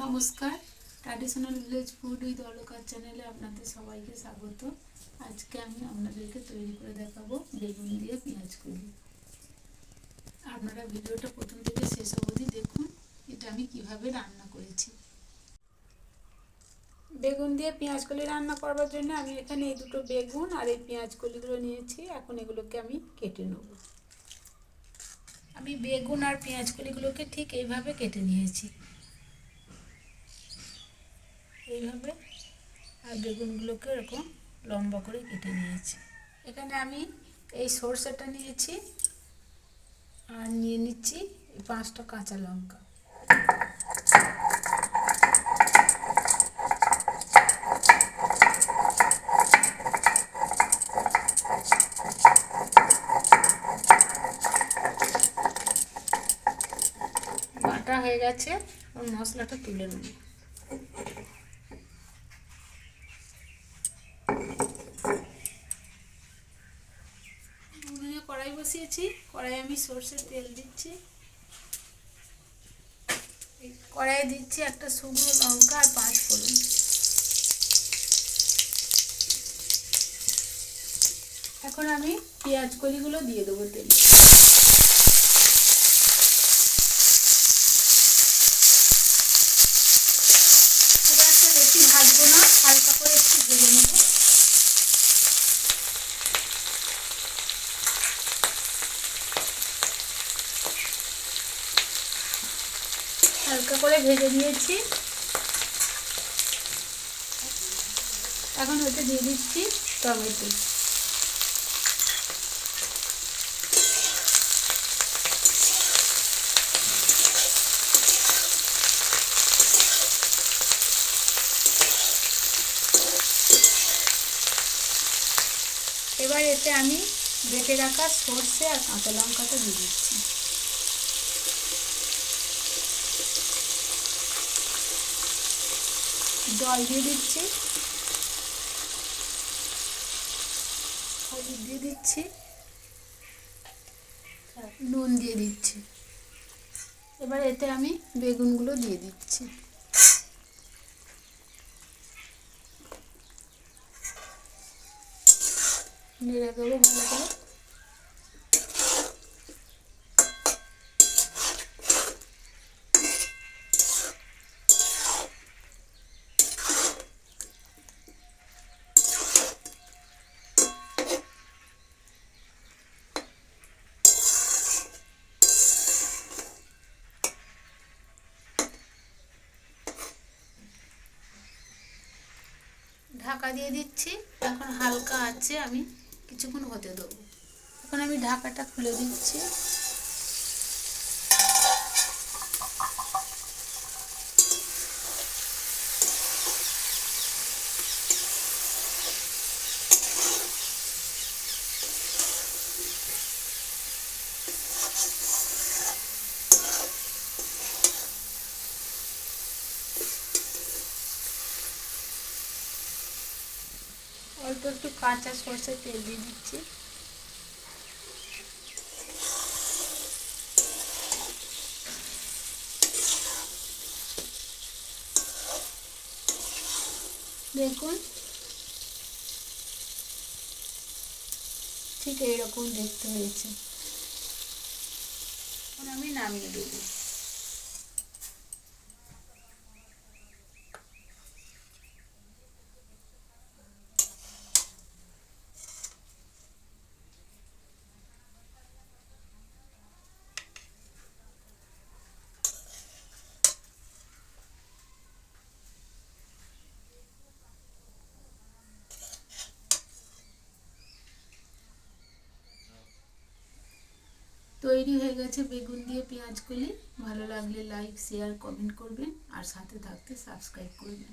নমস্কার। Traditional village food with অলকার চ্যানেলে আপনাদের সবাইকে স্বাগত। আজকে আমি আপনাদেরকে তৈরি করে দেখাবো বেগুন দিয়ে পেঁয়াজ কলি আপনারা ভিডিওটা প্রথম থেকে শেষ অবধি দেখুন, এটা আমি কীভাবে রান্না করেছি। বেগুন দিয়ে পেঁয়াজ কলি রান্না করবার জন্য আমি এখানে এই দুটো বেগুন আর এই পেঁয়াজ কলিগুলো নিয়েছি। এখন এগুলোকে আমি কেটে নেব। আমি বেগুন আর পেঁয়াজ কলিগুলোকে ঠিক এইভাবে কেটে নিয়েছি। এইভাবে আর বেগুনগুলোকে এরকম লম্বা করে কেটে নিয়েছি। এখানে আমি এই সর্ষেটা নিয়েছি আর নিয়ে নিচ্ছি পাঁচটা কাঁচা লঙ্কা। বাটা হয়ে গেছে ওর মশলাটা তুলে নেব। কড়াই বসিয়েছি কড়াই আমি সর্ষের তেল দিচ্ছি। কড়াইয়ে দিচ্ছি একটা শুকনো লঙ্কা আর পাঁচ ফোড়ন। এখন আমি পেঁয়াজ কলিগুলো দিয়ে দেবো তেলে খুব একটা বেশি ভাজবো না হালকা করে একটু ভেজে নেব হালকা করে ভেজে নিয়েছি। এখন ওতে দিয়ে দিচ্ছি টমেটো। এবার এতে আমি বেটে রাখা সর্ষে আর কাঁচা লঙ্কাটা দিয়ে দিচ্ছি। জল দিয়ে দিচ্ছি। হলুদ দিয়ে দিচ্ছি। নুন দিয়ে দিচ্ছি। এবার এতে আমি বেগুনগুলো দিয়ে দিচ্ছি। নেড়ে দেবো ভালো করে। ঢাকা দিয়ে দিচ্ছি। এখন হালকা আছে, আমি কিছুক্ষণ হতে দেবো। এখন আমি ঢাকাটা খুলে দিচ্ছি। অল্প একটু কাঁচা সর্ষের তেল দিয়ে দিচ্ছি। দেখুন। ঠিক এইরকম দেখতে হয়েছে। আমি নামিয়ে দেবো তৈরি হয়ে গেছে বেগুন দিয়ে পেঁয়াজ কলি ভালো লাগলে লাইক শেয়ার কমেন্ট করবেন। আর সাথে থাকতে সাবস্ক্রাইব করবেন।